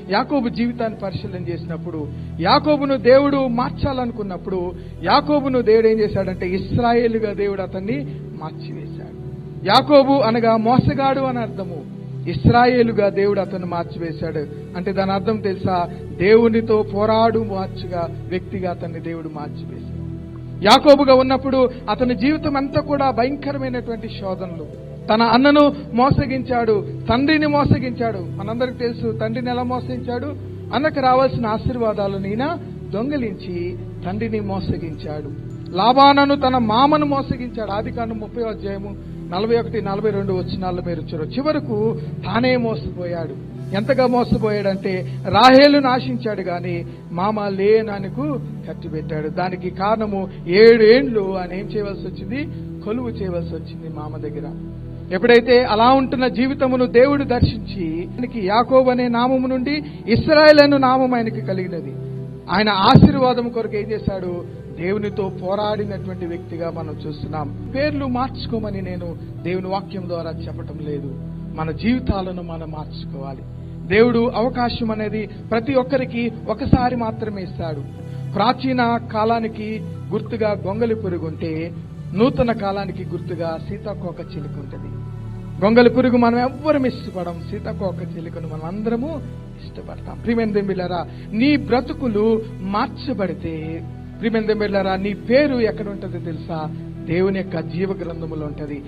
యాకోబు జీవితాన్ని పరిశీలన చేసినప్పుడు యాకోబును దేవుడు మార్చాలనుకున్నప్పుడు యాకోబును దేవుడు ఏం చేశాడంటే ఇస్రాయేలుగా దేవుడు అతన్ని మార్చివేశాడు. యాకోబు అనగా మోసగాడు అని అర్థము. ఇస్రాయేలుగా దేవుడు అతను మార్చివేశాడు. అంటే దాని అర్థం తెలుసా? దేవునితో పోరాడు మార్చుగా వ్యక్తిగా అతన్ని దేవుడు మార్చివేశాడు. యాకోబుగా ఉన్నప్పుడు అతని జీవితం అంతా కూడా భయంకరమైనటువంటి శోధనలు. తన అన్నను మోసగించాడు తండ్రిని మోసగించాడు. మనందరికి తెలుసు తండ్రిని ఎలా మోసగించాడు? అన్నకు రావాల్సిన ఆశీర్వాదాలను ఈయన దొంగిలించి తండ్రిని మోసగించాడు. లాభానను తన మామను మోసగించాడు. ఆది కాండం ముప్పై అధ్యాయము నలభై ఒకటి నలభై రెండు వచ్చినాళ్ళు మీరు చూడరు చివరకు తానే మోసపోయాడు. ఎంతగా మోసపోయాడంటే రాహేలును ఆశించాడు గాని మామ లేనానికి కట్టిపెట్టాడు. దానికి కారణము ఏడు ఏండ్లు ఆయన ఏం చేయవలసి వచ్చింది? కొలువు చేయవలసి వచ్చింది మామ దగ్గర. ఎప్పుడైతే అలా ఉంటున్న జీవితమును దేవుడు దర్శించి ఆయనకి యాకోబ్ అనే నామము నుండి ఇస్రాయల్ అను నామం ఆయనకి కలిగినది. ఆయన ఆశీర్వాదం కొరకు ఏం చేశాడు? దేవునితో పోరాడినటువంటి వ్యక్తిగా మనం చూస్తున్నాం. పేర్లు మార్చుకోమని నేను దేవుని వాక్యం ద్వారా చెప్పటం లేదు. మన జీవితాలను మనం మార్చుకోవాలి. దేవుడు అవకాశం అనేది ప్రతి ఒక్కరికి ఒకసారి మాత్రమే ఇస్తాడు. ప్రాచీన కాలానికి గుర్తుగా గొంగలి పురుగు ఉంటే నూతన కాలానికి గుర్తుగా సీతాకోక చిలుక ఉంటుంది. గొంగలి పురుగు మనం ఎవ్వరం ఇష్టపడం సీతాకోక చిలుకను మనం అందరము ఇష్టపడతాం. ప్రియమైన నీ బ్రతుకులు మార్చబడితే ప్రియమైన నీ పేరు ఎక్కడ ఉంటుందో తెలుసా? దేవుని యొక్క జీవ గ్రంథములో ఉంటుంది.